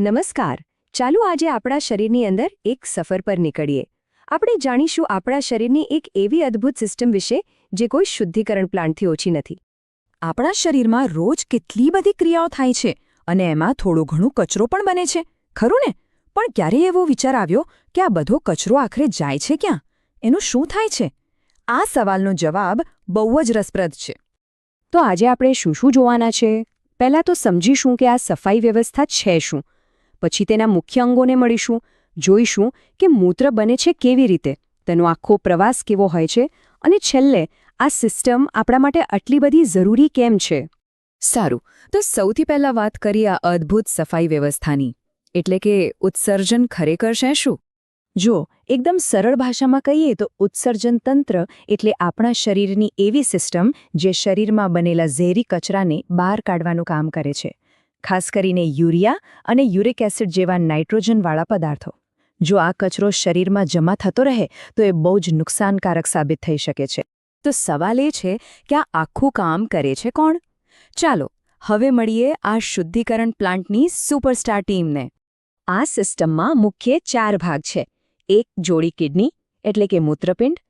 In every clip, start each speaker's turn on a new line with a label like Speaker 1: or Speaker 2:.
Speaker 1: નમસ્કાર. ચાલો આજે આપણા શરીરની અંદર એક સફર પર નીકળીએ. આપણે જાણીશું આપણા શરીરની એક એવી અદ્ભુત સિસ્ટમ વિશે જે કોઈ શુદ્ધિકરણ પ્લાન્ટથી ઓછી નથી.
Speaker 2: આપણા શરીરમાં રોજ કેટલી બધી ક્રિયાઓ થાય છે અને એમાં થોડો ઘણો કચરો પણ બને છે. ખરું ને? પણ ક્યારે એવો વિચાર આવ્યો કે આ બધો કચરો આખરે જાય છે ક્યાં? એનું શું થાય છે? આ સવાલનો જવાબ બહુ જ રસપ્રદ છે.
Speaker 1: તો આજે આપણે શું શું જોવાના છે? પહેલાં તો સમજીશું કે આ સફાઈ વ્યવસ્થા છે શું. પછી તેના મુખ્ય અંગોને મળીશું, જોઈશું કે મૂત્ર બને છે કેવી રીતે, તેનો આખો પ્રવાસ કેવો હોય છે અને છેલ્લે આ સિસ્ટમ આપણા માટે આટલી બધી જરૂરી કેમ છે?
Speaker 2: સારું, તો સૌથી પહેલા વાત કરીએ આ અદ્ભુત સફાઈ વ્યવસ્થાની, એટલે કે ઉત્સર્જન ખરેખર છે શું?
Speaker 1: જો એકદમ સરળ ભાષામાં કહીએ તો ઉત્સર્જન તંત્ર એટલે આપણા શરીરની એવી સિસ્ટમ જે શરીરમાં બનેલા ઝેરી કચરાને બહાર કાઢવાનું કામ કરે છે. ખાસ કરીને યુરિયા અને યુરિક એસિડ જેવા નાઇટ્રોજનવાળા પદાર્થો. જો આ કચરો શરીરમાં જમા થતો રહે, તો એ બહુ જ નુકસાનકારક સાબિત થઈ શકે છે.
Speaker 2: તો સવાલ એ છે કે આ આખું કામ કરે છે કોણ? ચાલો, હવે મળીએ આ શુદ્ધિકરણ પ્લાન્ટની સુપરસ્ટાર ટીમને.
Speaker 1: આ સિસ્ટમમાં મુખ્ય ચાર ભાગ છે. એક, જોડી કિડની, એટલે કે મૂત્રપિંડ.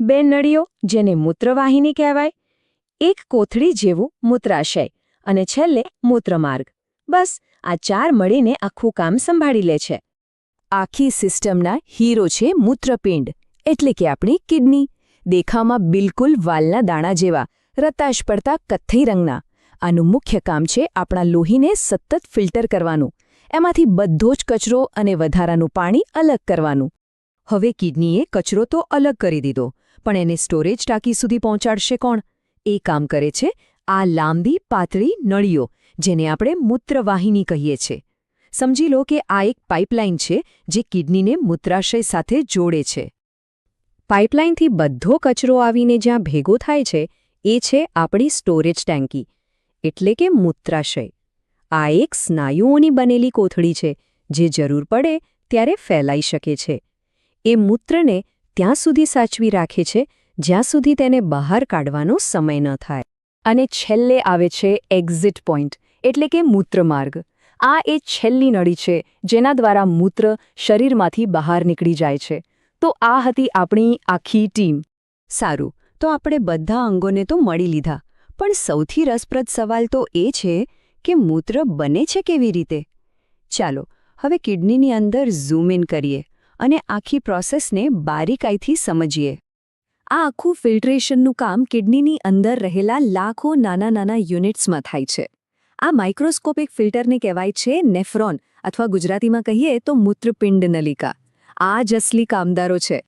Speaker 1: બે, નળીઓ, જેને મૂત્રવાહિની કહેવાય. એક, કોથળી જેવું મૂત્રાશય. અને છેલ્લે મૂત્રમાર્ગ. બસ, આ ચાર મળીને આખું કામ સંભાળી લે છે.
Speaker 2: આખી સિસ્ટમના હીરો છે મૂત્રપિંડ, એટલે કે આપણી કિડની. દેખામાં બિલકુલ વાલના દાણા જેવા, રતાશ પડતા કથ્થઈ રંગના. આનું મુખ્ય કામ છે આપણા લોહીને સતત ફિલ્ટર કરવાનું. એમાંથી બધો જ કચરો અને વધારાનું પાણી અલગ કરવાનું. હવે કિડનીએ કચરો તો અલગ કરી દીધો, પણ એને સ્ટોરેજ ટાંકી સુધી પહોંચાડશે કોણ? એ કામ કરે છે આ લાંબી, પાતળી નળીઓ, જેને આપણે મૂત્રવાહિની કહીએ છીએ. સમજી લો કે આ એક પાઇપલાઇન છે, જે કિડનીને મૂત્રાશય સાથે જોડે છે.
Speaker 1: પાઇપલાઇનથી બધો કચરો આવીને જ્યાં ભેગો થાય છે, એ છે આપણી સ્ટોરેજ ટેન્કી, એટલે કે મૂત્રાશય. આ એક સ્નાયુઓની બનેલી કોથળી છે, જે જરૂર પડે ત્યારે ફેલાઈ શકે છે. એ મૂત્રને ત્યાં સુધી સાચવી રાખે છે, જ્યાં સુધી તેને બહાર કાઢવાનો સમય ન થાય. અને છેલ્લે આવે છે એક્ઝિટ પોઈન્ટ એટલે કે મૂત્રમાર્ગ. આ એ છેલ્લી નળી છે, જેના દ્વારા મૂત્ર શરીરમાંથી બહાર નીકળી જાય છે. તો આ હતી આપણી આખી ટીમ. સારું, તો આપણે બધા અંગોને તો મળી લીધા. પણ સૌથી રસપ્રદ સવાલ તો એ છે કે મૂત્ર બને છે કેવી રીતે? ચાલો, હવે કિડનીની અંદર ઝૂમ ઇન કરીએ અને આખી પ્રોસેસને બારીકાઈથી સમજીએ. આ આખું ફિલ્ટ્રેશનનું કામ કિડનીની અંદર રહેલા લાખો નાના નાના યુનિટ્સમાં થાય છે. આ માઇક્રોસ્કોપિક ફિલ્ટરને કહેવાય છે નેફ્રોન અથવા ગુજરાતીમાં કહીએ તો મૂત્રપિંડ નલિકા આ જ અસલી કામદારો છે.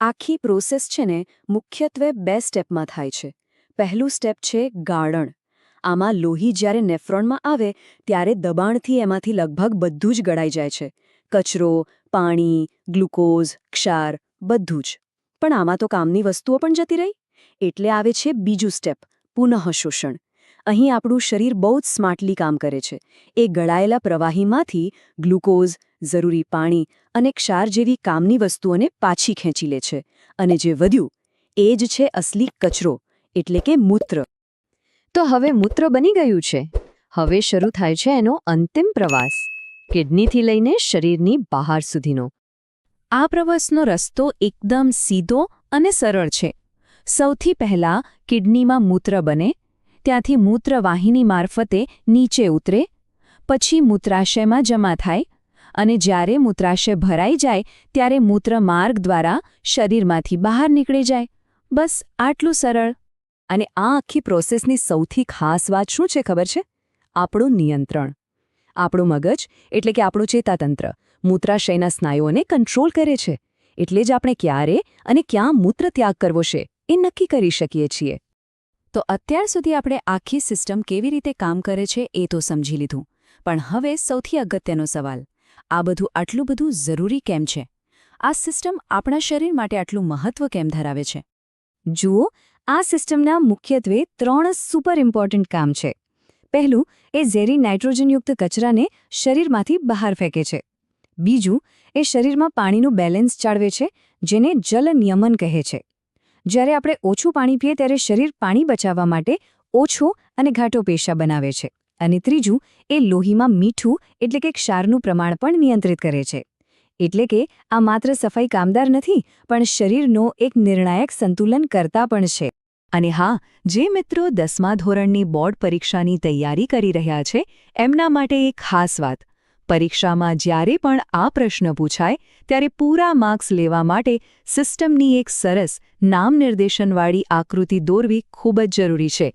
Speaker 1: આખી પ્રોસેસ છે ને મુખ્યત્વે બે સ્ટેપમાં થાય છે. પહેલું સ્ટેપ છે ગાળણ. આમાં લોહી જ્યારે નેફ્રોનમાં આવે, ત્યારે દબાણથી એમાંથી લગભગ બધું જ ગળાઈ જાય છે. કચરો, પાણી, ગ્લુકોઝ, ક્ષાર, બધું જ. પણ આમાં તો કામની વસ્તુઓ પણ જતી રહી. એટલે આવે છે બીજું સ્ટેપ, પુનઃશોષણ. અહીં આપણું શરીર બહુ જ સ્માર્ટલી કામ કરે છે. એ ગળાયેલા પ્રવાહીમાંથી ગ્લુકોઝ, જરૂરી પાણી અને ક્ષાર જેવી કામની વસ્તુઓને પાછી ખેંચી લે છે. અને જે વધ્યું, એ જ છે અસલી કચરો, એટલે કે મૂત્ર. તો હવે મૂત્ર બની ગયું છે. હવે શરૂ થાય છે એનો અંતિમ પ્રવાસ, કિડનીથી લઈને શરીરની બહાર સુધીનો. આ પ્રવાસનો રસ્તો એકદમ સીધો અને સરળ છે. સૌથી પહેલાં કિડનીમાં મૂત્ર બને, ત્યાંથી મૂત્રવાહિની મારફતે નીચે ઉતરે, પછી મૂત્રાશયમાં જમા થાય અને જ્યારે મૂત્રાશય ભરાઈ જાય ત્યારે મૂત્ર માર્ગ દ્વારા શરીરમાંથી બહાર નીકળી જાય. બસ આટલું સરળ. અને આ આખી પ્રોસેસની સૌથી ખાસ વાત શું છે ખબર છે? આપણું નિયંત્રણ. આપણું મગજ એટલે કે આપણું ચેતાતંત્ર. મૂત્રાશયના સ્નાયુઓને કંટ્રોલ કરે છે. એટલે જ આપણે ક્યારે અને ક્યાં મૂત્ર ત્યાગ કરવો છે એ નક્કી કરી શકીએ છીએ. તો અત્યાર સુધી આપણે આખી સિસ્ટમ કેવી રીતે કામ કરે છે એ તો સમજી લીધું. પણ હવે સૌથી અગત્યનો સવાલ. આ બધું આટલું બધું જરૂરી કેમ છે? આ સિસ્ટમ આપણા શરીર માટે આટલું મહત્વ કેમ ધરાવે છે? જુઓ, આ સિસ્ટમના મુખ્યત્વે ત્રણ સુપર ઇમ્પોર્ટન્ટ કામ છે. પહેલું, એ ઝેરી નાઇટ્રોજનયુક્ત કચરાને શરીરમાંથી બહાર ફેંકે છે. બીજું, એ શરીરમાં પાણીનું બેલેન્સ જાળવે છે, જેને જલ નિયમન કહે છે. જ્યારે આપણે ઓછું પાણી પીએ ત્યારે શરીર પાણી બચાવવા માટે ઓછો અને ઘાટો પેશા બનાવે છે. અને ત્રીજું, એ લોહીમાં મીઠું, એટલે કે ક્ષારનું પ્રમાણ પણ નિયંત્રિત કરે છે. એટલે કે, આ માત્ર સફાઈ કામદાર નથી, પણ શરીરનો એક નિર્ણાયક સંતુલન કરતા પણ છે.
Speaker 2: અને હા, જે મિત્રો દસમા ધોરણની બોર્ડ પરીક્ષાની તૈયારી કરી રહ્યા છે, એમના માટે એક ખાસ વાત. પરીક્ષામાં જ્યારે પણ આ પ્રશ્ન પૂછાય, ત્યારે પૂરા માર્ક્સ લેવા માટે સિસ્ટમની એક સરસ નામ નિર્દેશનવાળી આકૃતિ દોરવી ખૂબ જ જરૂરી છે.